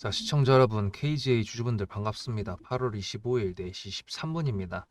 자, 시청자 여러분, KGA 주주분들 반갑습니다. 8월 25일 4시 13분입니다.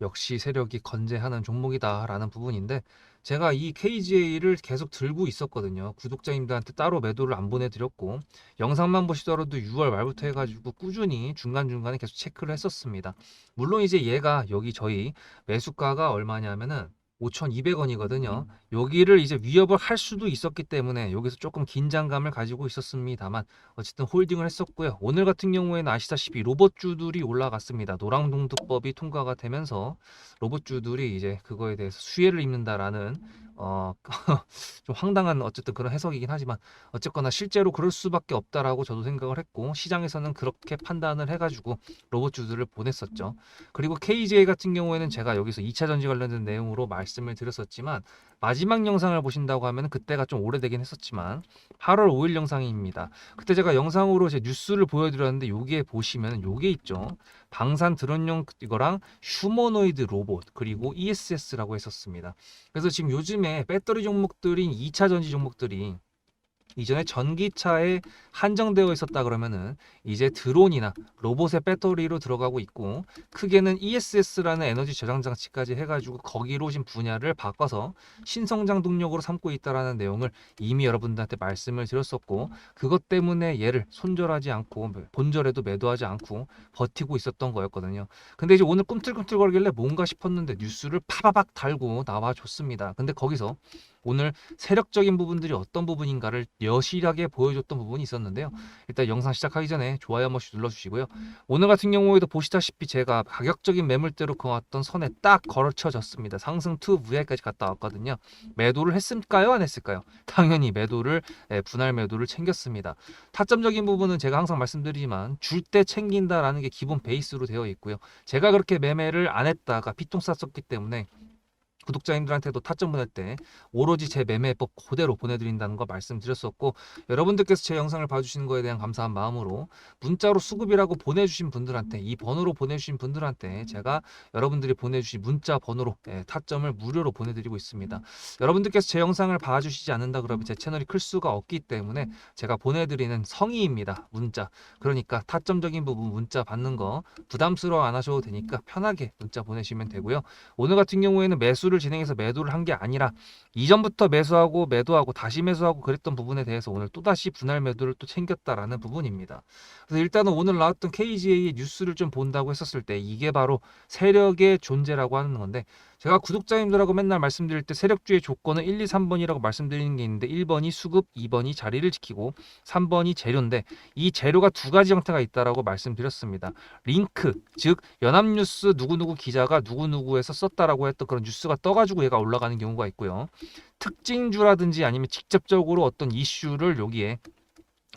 역시 세력이 건재하는 종목이다라는 부분인데 제가 이 KGA를 계속 들고 있었거든요. 구독자님들한테 따로 매도를 안 보내드렸고 영상만 보시더라도 6월 말부터 해가지고 꾸준히 중간중간에 계속 체크를 했었습니다. 물론 이제 얘가 여기 저희 매수가가 얼마냐면은 5,200원이거든요. 여기를 이제 위협을 할 수도 있었기 때문에 여기서 조금 긴장감을 가지고 있었습니다만 어쨌든 홀딩을 했었고요. 오늘 같은 경우에는 아시다시피 로봇주들이 올라갔습니다. 노랑동두법이 통과가 되면서 로봇주들이 이제 그거에 대해서 수혜를 입는다라는 어, 좀 황당한 어쨌든 그런 해석이긴 하지만 어쨌거나 실제로 그럴 수밖에 없다라고 저도 생각을 했고 시장에서는 그렇게 판단을 해가지고 로봇주들을 보냈었죠. 그리고 KJ 같은 경우에는 제가 여기서 2차 전지 관련된 내용으로 말씀을 드렸었지만 마지막 영상을 보신다고 하면 그때가 좀 오래되긴 했었지만 8월 5일 영상입니다. 그때 제가 영상으로 제 뉴스를 보여드렸는데 여기에 보시면 요게 있죠. 방산 드론용 이거랑 휴머노이드 로봇 그리고 ESS라고 했었습니다. 그래서 지금 요즘에 배터리 종목들인 2차 전지 종목들이 이전에 전기차에 한정되어 있었다 그러면은 이제 드론이나 로봇의 배터리로 들어가고 있고 크게는 ESS라는 에너지 저장 장치까지 해가지고 거기로 지금 분야를 바꿔서 신성장 동력으로 삼고 있다라는 내용을 이미 여러분들한테 말씀을 드렸었고 그것 때문에 얘를 손절하지 않고 본절에도 매도하지 않고 버티고 있었던 거였거든요. 근데 이제 오늘 꿈틀꿈틀거리길래 뭔가 싶었는데 뉴스를 파바박 달고 나와줬습니다. 근데 거기서 오늘 세력적인 부분들이 어떤 부분인가를 여실하게 보여줬던 부분이 있었는데요. 일단 영상 시작하기 전에 좋아요 한 번씩 눌러주시고요. 오늘 같은 경우에도 보시다시피 제가 가격적인 매물대로 그어왔던 선에 딱 걸쳐졌습니다. 상승 투 VI까지 갔다 왔거든요. 매도를 했을까요? 안 했을까요? 당연히 매도를 예, 분할 매도를 챙겼습니다. 타점적인 부분은 제가 항상 말씀드리지만 줄 때 챙긴다라는 게 기본 베이스로 되어 있고요. 제가 그렇게 매매를 안 했다가 피통 쌌었기 때문에 구독자님들한테도 타점 보낼 때 오로지 제 매매법 그대로 보내드린다는 거 말씀드렸었고 여러분들께서 제 영상을 봐주시는 거에 대한 감사한 마음으로 문자로 수급이라고 보내주신 분들한테 이 번호로 보내주신 분들한테 제가 여러분들이 보내주신 문자 번호로 예, 타점을 무료로 보내드리고 있습니다. 여러분들께서 제 영상을 봐주시지 않는다 그러면 제 채널이 클 수가 없기 때문에 제가 보내드리는 성의입니다. 문자. 그러니까 타점적인 부분 문자 받는 거 부담스러워 안 하셔도 되니까 편하게 문자 보내시면 되고요. 오늘 같은 경우에는 매수를 진행해서 매도를 한 게 아니라 이전부터 매수하고 매도하고 다시 매수하고 그랬던 부분에 대해서 오늘 또다시 분할 매도를 또 챙겼다라는 부분입니다. 그래서 일단은 오늘 나왔던 KGA의 뉴스를 좀 본다고 했었을 때 이게 바로 세력의 존재라고 하는 건데 제가 구독자님들하고 맨날 말씀드릴 때 세력주의 조건은 1, 2, 3번이라고 말씀드리는 게 있는데 1번이 수급, 2번이 자리를 지키고 3번이 재료인데 이 재료가 두 가지 형태가 있다라고 말씀드렸습니다. 링크, 즉 연합뉴스 누구누구 기자가 누구누구에서 썼다라고 했던 그런 뉴스가 떠가지고 얘가 올라가는 경우가 있고요. 특징주라든지 아니면 직접적으로 어떤 이슈를 여기에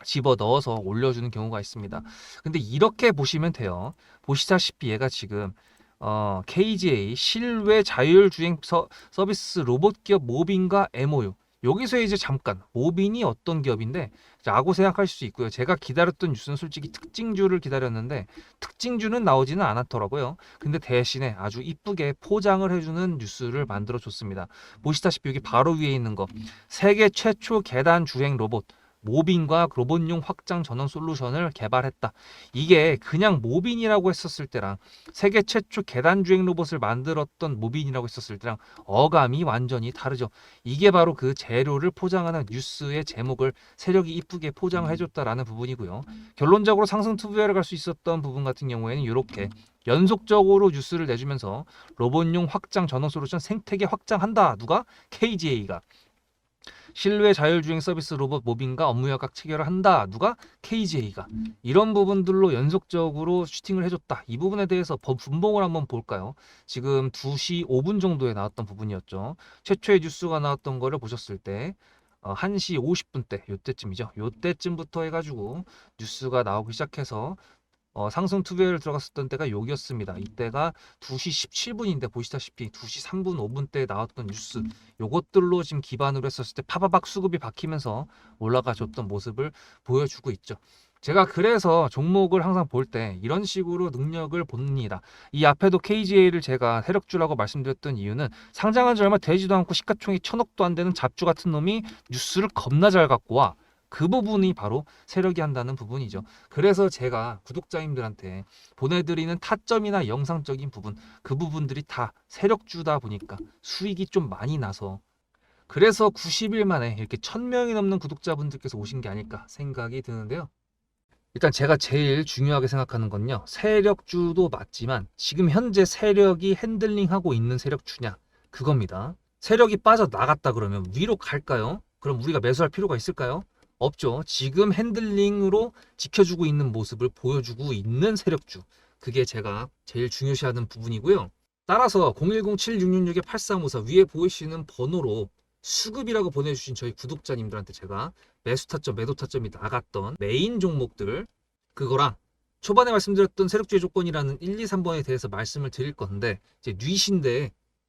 집어 넣어서 올려주는 경우가 있습니다. 근데 이렇게 보시면 돼요. 보시다시피 얘가 지금 어, KGA 실외 자율주행 서, 서비스 로봇 기업 모빈과 MOU 여기서 이제 잠깐 모빈이 어떤 기업인데 라고 생각하실 수 있고요. 제가 기다렸던 뉴스는 솔직히 특징주를 기다렸는데 특징주는 나오지는 않았더라고요. 근데 대신에 아주 이쁘게 포장을 해주는 뉴스를 만들어 줬습니다. 보시다시피 여기 바로 위에 있는 거 세계 최초 계단 주행 로봇 모빈과 로봇용 확장 전원 솔루션을 개발했다. 이게 그냥 모빈이라고 했었을 때랑 세계 최초 계단 주행 로봇을 만들었던 모빈이라고 했었을 때랑 어감이 완전히 다르죠. 이게 바로 그 재료를 포장하는 뉴스의 제목을 세력이 이쁘게 포장을 해줬다라는 부분이고요. 결론적으로 상승 투부회를 갈 수 있었던 부분 같은 경우에는 이렇게 연속적으로 뉴스를 내주면서 로봇용 확장 전원 솔루션 생태계 확장한다. 누가? KGA가. 실외 자율주행 서비스 로봇 모빈과 업무 협약 체결을 한다. 누가? KGA가. 이런 부분들로 연속적으로 슈팅을 해줬다. 이 부분에 대해서 법 분봉을 한번 볼까요? 지금 2시 5분 정도에 나왔던 부분이었죠. 최초의 뉴스가 나왔던 거를 보셨을 때 어, 1시 50분 때, 요때쯤이죠. 요때쯤부터 해가지고 뉴스가 나오기 시작해서 어, 상승 투배를 들어갔었던 때가 여기였습니다. 이때가 2시 17분인데 보시다시피 2시 3분, 5분 때 나왔던 뉴스 요것들로 지금 기반으로 했었을 때 파바박 수급이 박히면서 올라가 줬던 모습을 보여주고 있죠. 제가 그래서 종목을 항상 볼 때 이런 식으로 능력을 봅니다. 이 앞에도 KGA를 제가 세력주라고 말씀드렸던 이유는 상장한 지 얼마 되지도 않고 시가총액 천억도 안 되는 잡주 같은 놈이 뉴스를 겁나 잘 갖고 와. 그 부분이 바로 세력이 한다는 부분이죠. 그래서 제가 구독자님들한테 보내드리는 타점이나 영상적인 부분, 그 부분들이 다 세력주다 보니까 수익이 좀 많이 나서 그래서 90일 만에 이렇게 1000명이 넘는 구독자분들께서 오신 게 아닐까 생각이 드는데요. 일단 제가 제일 중요하게 생각하는 건요. 세력주도 맞지만 지금 현재 세력이 핸들링하고 있는 세력주냐 그겁니다. 세력이 빠져나갔다 그러면 위로 갈까요? 그럼 우리가 매수할 필요가 있을까요? 없죠. 지금 핸들링으로 지켜주고 있는 모습을 보여주고 있는 세력주. 그게 제가 제일 중요시하는 부분이고요. 따라서 010-7666-8354 위에 보이시는 번호로 수급이라고 보내주신 저희 구독자님들한테 제가 매수 타점, 매도 타점이 나갔던 메인 종목들 그거랑 초반에 말씀드렸던 세력주의 조건이라는 1, 2, 3번에 대해서 말씀을 드릴 건데 이제 뉘신데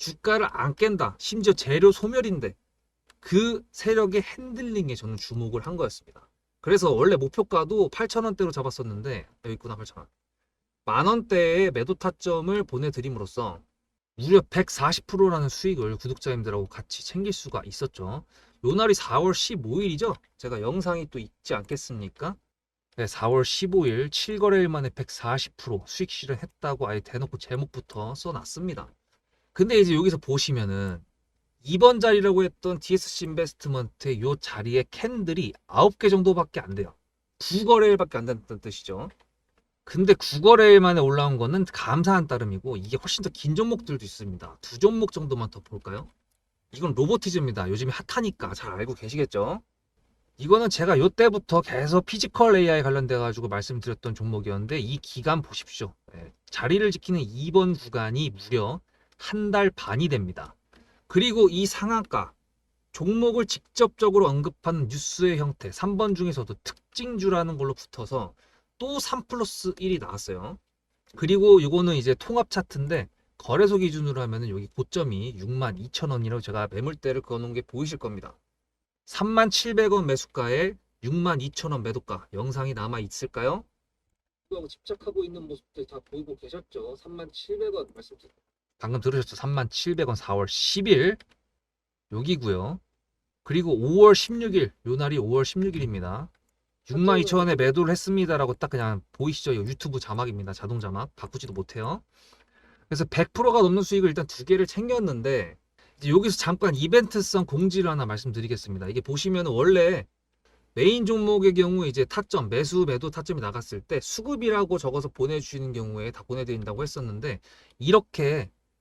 주가를 안 깬다. 심지어 재료 소멸인데 그 세력의 핸들링에 저는 주목을 한 거였습니다. 그래서 원래 목표가도 8,000원대로 잡았었는데 여기 있구나 8,000원. 만 원대의 매도 타점을 보내드림으로써 무려 140%라는 수익을 구독자님들하고 같이 챙길 수가 있었죠. 요 날이 4월 15일이죠. 제가 영상이 또 있지 않겠습니까? 네, 4월 15일 7거래일 만에 140% 수익 실현했다고 아예 대놓고 제목부터 써놨습니다. 근데 이제 여기서 보시면은 2번 자리라고 했던 DSC 인베스트먼트의 요 자리에 캔들이 9개 정도밖에 안 돼요. 9거래일밖에 안 된다는 뜻이죠. 근데 9거래일 만에 올라온 거는 감사한 따름이고 이게 훨씬 더 긴 종목들도 있습니다. 두 종목 정도만 더 볼까요? 이건 로보티즈입니다. 요즘에 핫하니까 잘 알고 계시겠죠? 이거는 제가 요때부터 계속 피지컬 AI 관련돼 가지고 말씀드렸던 종목이었는데 이 기간 보십시오. 예, 자리를 지키는 2번 구간이 무려 한 달 반이 됩니다. 그리고 이 상한가 종목을 직접적으로 언급하는 뉴스의 형태 3번 중에서도 특징주라는 걸로 붙어서 또 3 플러스 1이 나왔어요. 그리고 이거는 이제 통합 차트인데 거래소 기준으로 하면은 여기 고점이 62,000원이라고 제가 매물대를 그어놓은 게 보이실 겁니다. 3700원 매수가에 62,000원 매도가 영상이 남아 있을까요? 하고 집착하고 있는 모습들 다 보이고 계셨죠? 37,700원 말씀드렸죠. 방금 들으셨죠? 37,700원 4월 10일 여기고요. 그리고 5월 16일 요 날이 5월 16일입니다. 62,000원에 매도를 했습니다라고 딱 그냥 보이시죠? 유튜브 자막입니다. 자동 자막 바꾸지도 못해요. 그래서 100%가 넘는 수익을 일단 두 개를 챙겼는데 여기서 잠깐 이벤트성 공지를 하나 말씀드리겠습니다. 이게 보시면 원래 메인 종목의 경우 이제 타점 매수 매도 타점이 나갔을 때 수급이라고 적어서 보내주시는 경우에 다 보내드린다고 했었는데 이렇게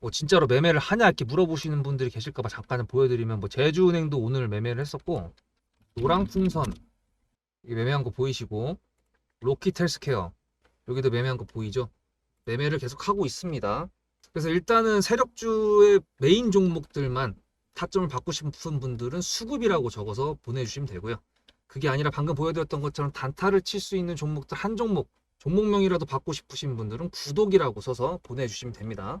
뭐 진짜로 매매를 하냐 이렇게 물어보시는 분들이 계실까봐 잠깐 보여드리면 뭐 제주은행도 오늘 매매를 했었고 노랑풍선 이 매매한 거 보이시고 로키텔스케어 여기도 매매한 거 보이죠? 매매를 계속 하고 있습니다. 그래서 일단은 세력주의 메인 종목들만 타점을 받고 싶은 분들은 수급이라고 적어서 보내주시면 되고요. 그게 아니라 방금 보여드렸던 것처럼 단타를 칠 수 있는 종목들 한 종목, 종목명이라도 받고 싶으신 분들은 구독이라고 써서 보내주시면 됩니다.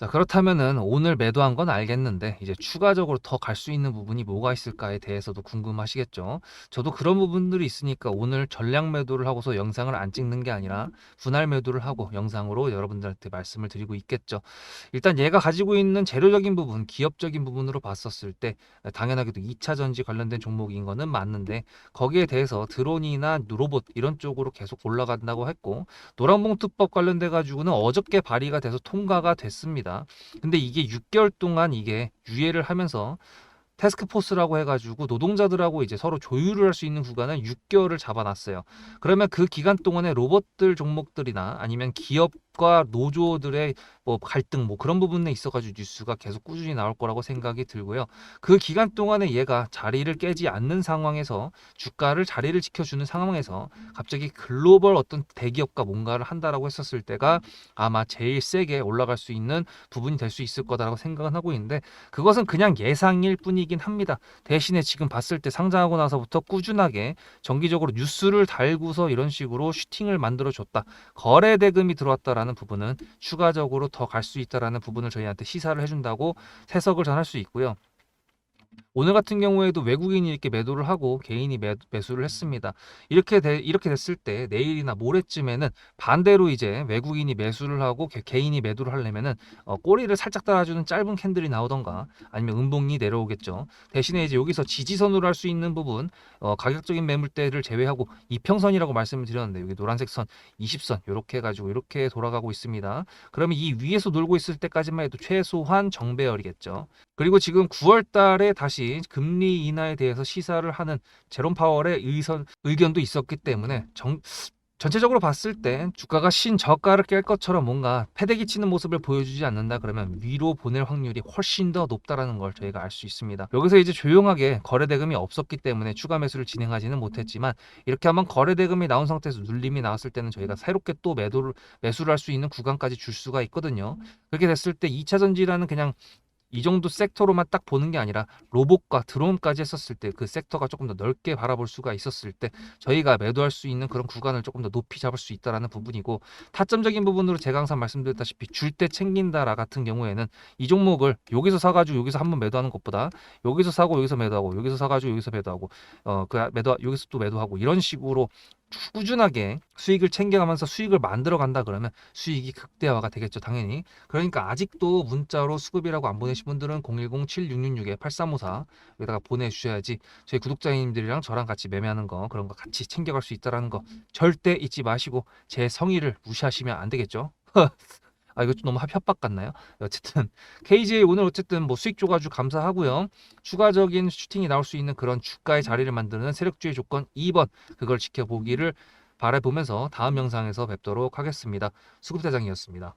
자, 그렇다면은 오늘 매도한 건 알겠는데 이제 추가적으로 더 갈 수 있는 부분이 뭐가 있을까에 대해서도 궁금하시겠죠? 저도 그런 부분들이 있으니까 오늘 전량 매도를 하고서 영상을 안 찍는 게 아니라 분할 매도를 하고 영상으로 여러분들한테 말씀을 드리고 있겠죠. 일단 얘가 가지고 있는 재료적인 부분, 기업적인 부분으로 봤었을 때 당연하게도 2차 전지 관련된 종목인 거는 맞는데 거기에 대해서 드론이나 로봇 이런 쪽으로 계속 올라간다고 했고 노란봉투법 관련돼 가지고는 어저께 발의가 돼서 통과가 됐습니다. 근데 이게 6개월 동안 이게 유예를 하면서 태스크포스라고 해가지고 노동자들하고 이제 서로 조율을 할 수 있는 구간은 6개월을 잡아놨어요. 그러면 그 기간 동안에 로봇들 종목들이나 아니면 기업 과 노조들의 뭐 갈등 뭐 그런 부분에 있어가지고 뉴스가 계속 꾸준히 나올 거라고 생각이 들고요. 그 기간 동안에 얘가 자리를 깨지 않는 상황에서 주가를 자리를 지켜주는 상황에서 갑자기 글로벌 어떤 대기업과 뭔가를 한다라고 했었을 때가 아마 제일 세게 올라갈 수 있는 부분이 될 수 있을 거다라고 생각은 하고 있는데 그것은 그냥 예상일 뿐이긴 합니다. 대신에 지금 봤을 때 상장하고 나서부터 꾸준하게 정기적으로 뉴스를 달고서 이런 식으로 슈팅을 만들어 줬다. 거래 대금이 들어왔다라는 부분은 추가적으로 더 갈 수 있다라는 부분을 저희한테 시사를 해준다고 해석을 전할 수 있고요. 오늘 같은 경우에도 외국인이 이렇게 매도를 하고 개인이 매, 매수를 했습니다. 이렇게 돼, 이렇게 됐을 때 내일이나 모레쯤에는 반대로 이제 외국인이 매수를 하고 개, 개인이 매도를 하려면은 어, 꼬리를 살짝 달아주는 짧은 캔들이 나오던가 아니면 음봉이 내려오겠죠. 대신에 이제 여기서 지지선으로 할 수 있는 부분 어, 가격적인 매물대를 제외하고 이평선이라고 말씀을 드렸는데 여기 노란색 선 20선 이렇게 해가지고 이렇게 돌아가고 있습니다. 그러면 이 위에서 놀고 있을 때까지만 해도 최소한 정배열이겠죠. 그리고 지금 9월 달에 다시 금리 인하에 대해서 시사를 하는 제롬 파월의 의선 의견도 있었기 때문에 정, 전체적으로 봤을 때 주가가 신저가를 깰 것처럼 뭔가 패대기 치는 모습을 보여주지 않는다 그러면 위로 보낼 확률이 훨씬 더 높다라는 걸 저희가 알 수 있습니다. 여기서 이제 조용하게 거래 대금이 없었기 때문에 추가 매수를 진행하지는 못했지만 이렇게 한번 거래 대금이 나온 상태에서 눌림이 나왔을 때는 저희가 새롭게 또 매도를 매수를 할 수 있는 구간까지 줄 수가 있거든요. 그렇게 됐을 때 2차 전지라는 그냥 이 정도 섹터로만 딱 보는 게 아니라 로봇과 드론까지 했었을 때 그 섹터가 조금 더 넓게 바라볼 수가 있었을 때 저희가 매도할 수 있는 그런 구간을 조금 더 높이 잡을 수 있다라는 부분이고 타점적인 부분으로 제가 항상 말씀드렸다시피 줄 때 챙긴다라 같은 경우에는 이 종목을 여기서 사가지고 여기서 한번 매도하는 것보다 여기서 사고 여기서 매도하고 여기서 사가지고 여기서 매도하고 어그 매도 여기서 또 매도하고 이런 식으로 꾸준하게 수익을 챙겨가면서 수익을 만들어 간다 그러면 수익이 극대화가 되겠죠 당연히. 그러니까 아직도 문자로 수급이라고 안 보내신 분들은 010-7666-8354 여기다가 보내주셔야지 저희 구독자님들이랑 저랑 같이 매매하는 거 그런 거 같이 챙겨갈 수 있다라는 거 절대 잊지 마시고 제 성의를 무시하시면 안 되겠죠 아 이거 좀 너무 협박 같나요? 어쨌든 KJ 오늘 어쨌든 뭐 수익 줘가지고 감사하고요. 추가적인 슈팅이 나올 수 있는 그런 주가의 자리를 만드는 세력주의 조건 2번 그걸 지켜보기를 바라보면서 다음 영상에서 뵙도록 하겠습니다. 수급대장이었습니다.